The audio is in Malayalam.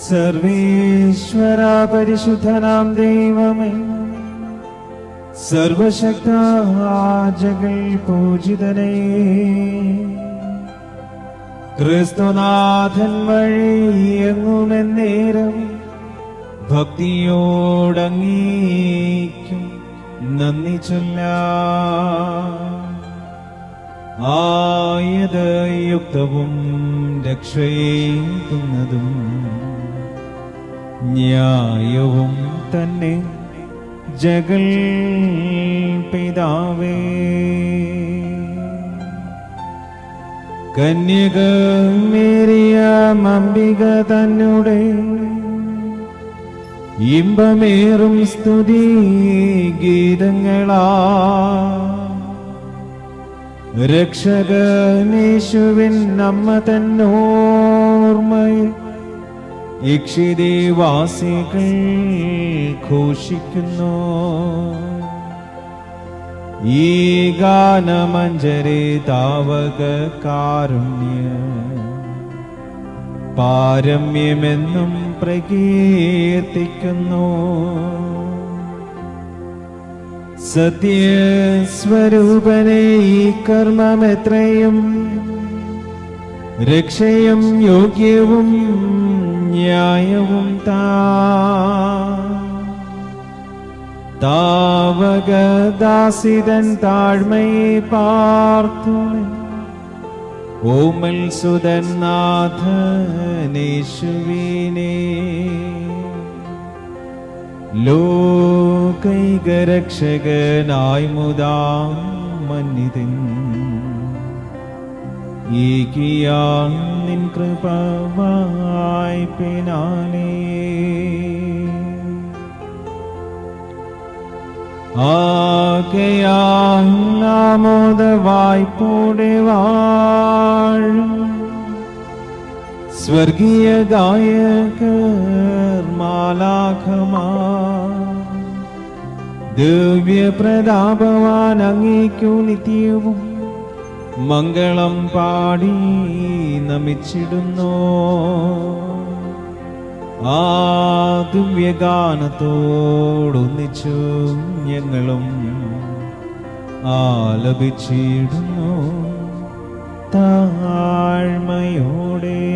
സർവേശ്വര പരിശുദ്ധനാം ദൈവമേ. സർവശക്തജകൾ പൂജിതനേ ക്രിസ്തുനാഥൻ വഴി എങ്ങുമെന്നേരം ഭക്തിയോടങ്ങീക്കും. നന്ദി ചൊല്ല. ആയത് യുക്തവും രക്ഷയേകുന്നതും ന്യായവും തന്നെ ജഗൽ പിതാവേ. കന്യക മേറിയ അംബിക തന്നെ ഇമ്പമേറും സ്തുതി ഗീതങ്ങളാ. രക്ഷകനേശുവിൻ നമ്മ തന്നോർമ്മയിൽ ഇക്ഷിദേവാസികൾ ഘോഷിക്കുന്നു. ഈ ഗാനമഞ്ജരേ താവക കാരുണ്യ പാരമ്യമെന്നും പ്രകീർത്തിക്കുന്നു. സത്യസ്വരൂപനെ ഈ കർമ്മമെത്രയും രക്ഷയും യോഗ്യവും ന്യായവും താവകദാസിതൻ താഴ്മയെ പാർത്തു. ഓമൽ സുതൻ നാഥനേശുവിനെ. ലോകൈകരക്ഷകനായി മുതാ മന്നിതൻ. ഏകിയാൻ നിൻ കൃപ വായ്പിനാലേ ആകയാൽ ആമോദ വായ്പോടെ വാഴും സ്വർഗീയ ഗായകർ മാലാഖമാ ദിവ്യ പ്രതാപവാൻ അങ്ങേക്കു നിത്യവും മംഗളം പാടി നമിച്ചിടുന്നു. ആ ദിവ്യഗാനത്തോടൊന്നിച്ചു ഞങ്ങളും. ആലപിച്ചിടുന്നു താഴ്മയോടെ.